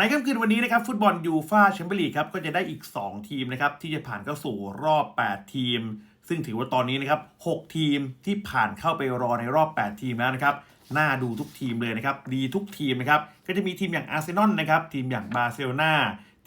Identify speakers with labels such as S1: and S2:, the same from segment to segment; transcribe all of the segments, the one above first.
S1: ในค่ำคืนวันนี้นะครับฟุตบอลยูฟาแชมเปี้ยนลีกครับก็จะได้อีก 2 ทีมนะครับที่จะผ่านเข้าสู่รอบ 8 ทีม ซึ่งถือว่าตอนนี้นะครับ 6 ทีมที่ผ่านเข้าไปรอในรอบ 8 ทีมแล้วนะครับน่าดูทุกทีมเลยนะครับดีทุกทีมนะครับก็จะมีทีมอย่างอาร์เซนอลนะครับทีมอย่างบาร์เซโลนา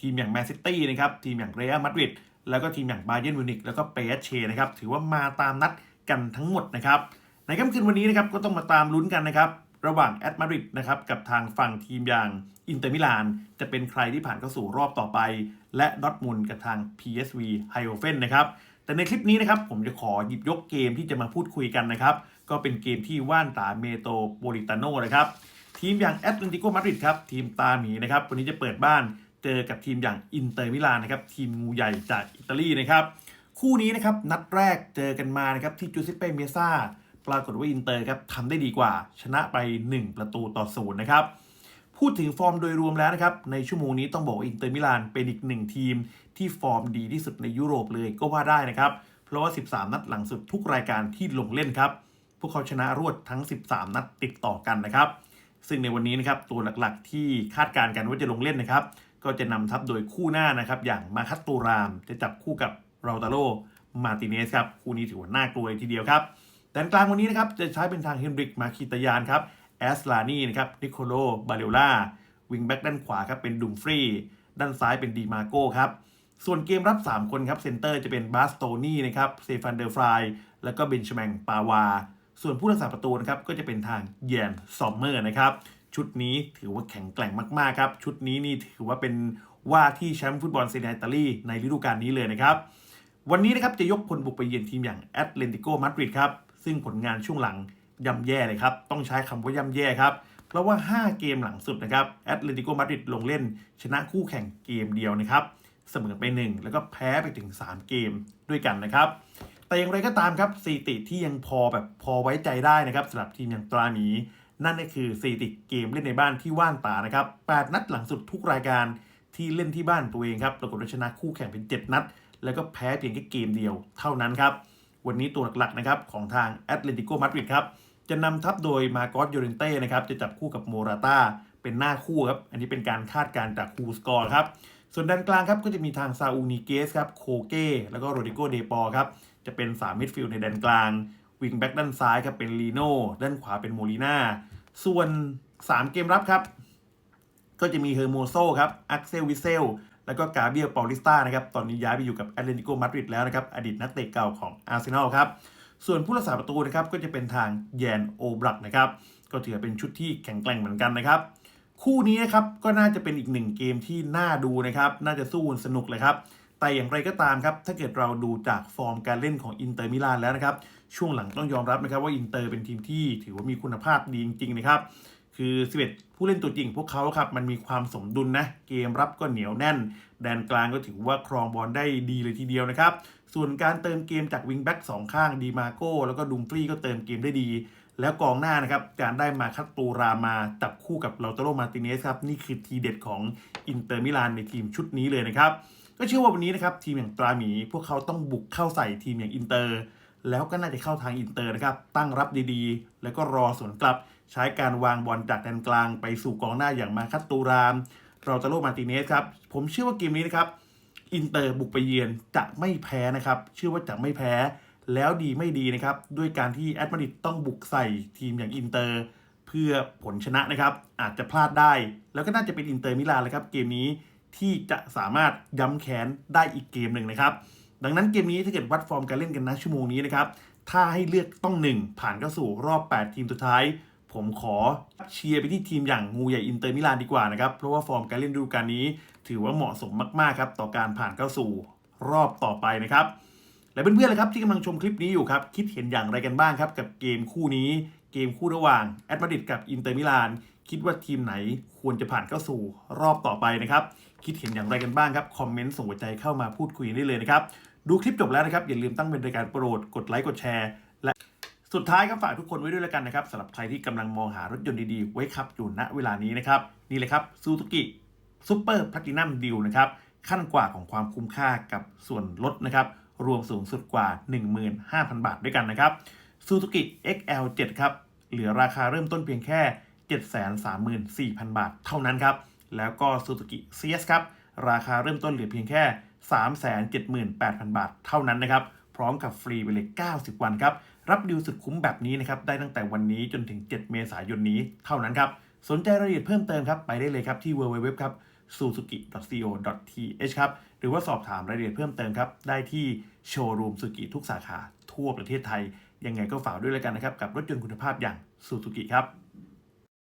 S1: ทีมอย่างแมนซิตี้นะครับทีมอย่างเรอัลมาดริดแล้วก็ทีมอย่างบาเยิร์นมิวนิกแล้วก็เปเชนะครับถือว่ามาตามนัดกันทั้งหมดนะครับในค่ำคืนวันนี้นะครับก็ต้องมาตามลุ้นกันนะครับ ระหว่างแอตมาดริดนะครับกับทางฝั่งทีมอย่างอินเตอร์มิลาน จะเป็นใครที่ผ่านเข้าสู่รอบต่อไป และดอทมุนกับทาง PSV ไฮโอเฟนนะครับแต่ในคลิปนี้นะครับผมจะขอหยิบยกเกมที่จะมาพูดคุยกันนะครับ ก็เป็นเกมที่ว่านตาเมโตโปลิตาโนนะครับ ทีมอย่างแอตเลติโกมาดริดครับ ทีมตาหมีนะครับ วันนี้จะเปิดบ้านเจอกับทีมอย่างอินเตอร์มิลานนะครับ ทีมงูใหญ่จากอิตาลีนะครับ คู่นี้นะครับนัดแรกเจอกันมานะครับที่จูซิเป้เมซ่า ปรากฏว่าอินเตอร์ครับทำได้ดีกว่า ชนะไป 1 ประตูต่อศูนย์นะครับพูดถึงฟอร์มโดยรวมแล้วนะครับ ในชั่วโมงนี้ต้องบอกว่าอินเตอร์มิลานเป็นอีกหนึ่งทีม ที่ฟอร์มดีที่สุดในยุโรปเลยก็ว่าได้นะครับ เพราะว่า 13 นัดหลังสุดทุกรายการที่ลงเล่นครับ พวกเขาชนะรวดทั้ง 13 นัดติดต่อกันนะครับ ซึ่งในวันนี้นะครับตัวหลักๆ ที่คาดการณ์กันว่าจะลงเล่นนะครับ ก็จะนำทัพโดยคู่หน้านะครับ อย่างมาคัตตูรามจะจับคู่กับราตาโลมาติเนสครับคู่นี้ถือว่าน่ากลัวทีเดียวครับ แดนกลางวันนี้นะครับจะใช้เป็นทางเฮนริกมาคิตายานครับแอสลานีนะครับนิโคโลบาเลล่าวิงแบ็กด้านขวาครับเป็นดุมฟรีด้านซ้ายเป็นดีมาโก้ครับส่วนเกมรับ 3 คนครับเซนเตอร์จะเป็นบาสโตนี่นะครับเซฟันเดอร์ฟรายแล้วก็เบนชแมงปาวา ส่วนผู้รักษาประตูนะครับก็จะเป็นทางเยนซอมเมอร์นะครับชุดนี้ถือว่าแข็งแกร่งมากๆครับชุดนี้นี่ถือว่าเป็นว่าที่แชมป์ฟุตบอลเซเนอิตาลีในฤดูกาลนี้เลยนะครับวันนี้นะครับจะยกพลบุกไปเยือนทีมอย่างแอตเลติโกมาดริดครับ ซึ่งผลงานช่วงหลังย่ำแย่เลยครับ ต้องใช้คำว่าย่ำแย่ครับ เพราะว่า 5 เกมหลังสุดนะครับแอตเลติโกมาดริดลงเล่น ชนะคู่แข่งเกมเดียวนะครับ เสมอไป 1 แล้วก็แพ้ไปถึง 3 เกมด้วยกันนะครับ แต่อย่างไรก็ตามครับสถิติที่ยังพอแบบพอไว้ใจได้นะครับสำหรับทีมอย่างตราหมี นั่นก็คือสถิติเกมเล่นในบ้านที่ว่านตานะครับ8นัดหลังสุดทุกรายการที่เล่นที่บ้านตัวเองครับปรากฏว่าชนะคู่แข่งเป็น 7 นัด แล้วก็แพ้เพียงแค่เกมเดียวเท่านั้นครับ วันนี้ตัวหลักๆนะครับของทางแอตเลติโกมาดริดครับจะนำทัพโดยมาโกสโยเรนเต้นะครับจะจับคู่กับโมราตาเป็นหน้าคู่ครับอันนี้เป็นการคาดการณ์จากคูสกอร์ครับส่วนด้านกลางครับก็จะมีทางซาอูนิเกสครับโคเก้แล้วก็โรดิโกเดปอครับจะเป็น3มิดฟิลด์ในแดนกลางวิงแบ็กด้านซ้ายครับเป็นลีโน่ด้านขวาเป็นโมลิน่าส่วน 3 เกมรับครับ ก็จะมีเฮอร์โมโซครับอักเซลวิเซล แล้วก็กาเบียลปอลิสตานะครับตอนนี้ย้ายไปอยู่กับแอตเลติโกมาดริดแล้วนะครับอดีตนักเตะเก่าของอาร์เซนอลครับส่วนผู้รักษาประตูนะครับก็จะเป็นทางแยนโอบรักนะครับก็ถือเป็นชุดที่แข็งแกร่งเหมือนกันนะครับ คู่นี้นะครับก็น่าจะเป็นอีกหนึ่งเกมที่น่าดูนะครับน่าจะสู้สนุกเลยครับแต่อย่างไรก็ตามครับ ถ้าเกิดเราดูจากฟอร์มการเล่นของอินเตอร์มิลานแล้วนะครับ ช่วงหลังต้องยอมรับนะครับว่าอินเตอร์เป็นทีมที่ถือว่ามีคุณภาพดีจริงๆนะครับ คือ 11 ผู้เล่นตัวจริงพวกเขาครับ มันมีความสมดุลนะ เกมรับก็เหนียวแน่น แดนกลางก็ถือว่าครองบอลได้ดีเลยทีเดียวนะครับ ส่วนการเติมเกมจากวิงแบ็กสองข้างดีมาโก้แล้วก็ดุมฟรีก็เติมเกมได้ดี แล้วกองหน้านะครับการได้มาคัตตูรามาจับคู่กับลาตโรมาติเนสครับนี่คือทีเด็ดของอินเตอร์มิลานในทีมชุดนี้เลยนะครับก็เชื่อว่าวันนี้นะครับทีมอย่างตราหมีพวกเขาต้องบุกเข้าใส่ทีมอย่างอินเตอร์แล้วก็น่าจะเข้าทางอินเตอร์นะครับตั้งรับดีๆ แล้วก็รอสวนกลับ ใช้การวางบอลจากแดนกลางไปสู่กองหน้าอย่างมาคัตตูราม เราตาโรมาติเนสครับ ผมเชื่อว่าเกมนี้นะครับ อินเตอร์บุกไปเยือนจะไม่แพ้นะครับ เชื่อว่าจะไม่แพ้ แล้วดีไม่ดีนะครับ ด้วยการที่แอตมาดริดต้องบุกใส่ทีมอย่างอินเตอร์เพื่อผลชนะนะครับ อาจจะพลาดได้ แล้วก็น่าจะเป็นอินเตอร์มิลานเลยครับ เกมนี้ที่จะสามารถย้ำแค้นได้อีกเกมหนึ่งนะครับ ดังนั้นเกมนี้ถ้าเกิดวัดฟอร์มการเล่นกันนะชั่วโมงนี้นะครับ ถ้าให้เลือกต้องหนึ่งผ่านเข้าสู่รอบ 8 ทีมสุดท้าย ผมขอเชียร์ไปที่ทีมอย่างงูใหญ่อินเตอร์มิลานดีกว่านะครับ เพราะว่าฟอร์มการเล่นดูกาลนี้ ถือว่าเหมาะสมมากๆครับต่อการผ่านเข้าสู่รอบต่อไปนะครับ และเพื่อนๆเลยครับที่กำลังชมคลิปนี้อยู่ครับ คิดเห็นอย่างไรกันบ้างครับ กับเกมคู่นี้ เกมคู่ระหว่างแอตมาดริดกับอินเตอร์มิลานคิดว่าทีมไหนควรจะผ่านเข้าสู่รอบต่อไปนะครับ คิดเห็นอย่างไรกันบ้างครับคอมเมนต์ส่งหัวใจเข้ามาพูดคุยได้เลยนะครับดูคลิปจบแล้วนะครับอย่าลืมตั้งเป็นรายการโปรดกดไลค์กดแชร์และ สุดท้ายครับฝากทุกคนไว้ด้วยแล้วกันนะครับสำหรับใครที่กำลังมองหารถยนต์ดีๆ ไว้ขับอยู่ณเวลานี้นะครับ นี่เลยครับซูซูกิซูเปอร์พ a ตินัมดิวนะครับขั้นกว่าของความคุ้มค่ากับส่วนลดนะครับ รวมสูงสุดกว่า 15,000 บาทด้วยกันนะครับ Suzuki XL7 ครับเหลือราคาเริ่มต้นเพียงแค่ 734,000 บาทเท่านั้นครับ แล้วก็ Suzuki CS ครับ ราคาเริ่มต้นเหลือเพียงแค่ 378,000 บาทเท่านั้นนะครับ พร้อมกับฟรีไปเลย 90 วันครับรับดิวสุดคุ้มแบบนี้นะครับได้ตั้งแต่วันนี้จนถึง 7 เมษายนนี้เท่านั้นครับสนใจรายละเอียดเพิ่มเติมครับไปได้เลยครับที่ www ครับ suzuki.co.th ครับหรือว่าสอบถามรายละเอียดเพิ่มเติมครับได้ที่โชว์รูมสุกิทุกสาขาทั่วประเทศไทย ยังไงก็ฝากด้วยแล้วกันนะครับกับรถยนต์คุณภาพอย่าง Suzuki ครับ